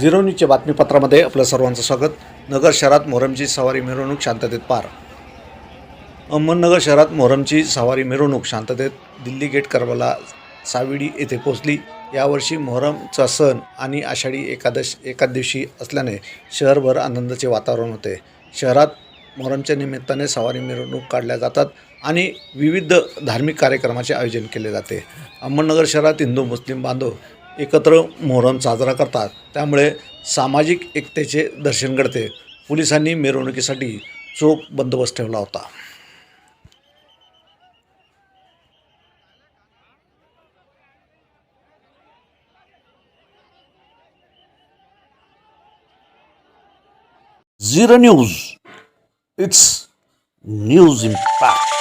Zero न्यूजच्या बातमीपत्रामध्ये आपलं सर्वांचं स्वागत. नगर शहरात मोहरमची सवारी मिरवणूक शांततेत पार. अहमदनगर शहरात मोहरमची सवारी मिरवणूक शांततेत. दिल्ली गेट करबला साविडी येथे पोहोचली. यावर्षी मोहरमचा सण आणि आषाढी एकादश एकाच दिवशी असल्याने शहरभर आनंदाचे वातावरण होते. शहरात मोहरमच्या निमित्ताने सवारी मिरवणूक काढल्या जातात आणि विविध धार्मिक कार्यक्रमाचे आयोजन केले जाते. अहमदनगर शहरात हिंदू मुस्लिम बांधव एकत्र मोहरम साजरा करतात. त्यामुळे सामाजिक एकतेचे दर्शन घडते. पोलिसांनी मिरवणुकीसाठी चोख बंदोबस्त ठेवला होता. Zero news. It's news impact.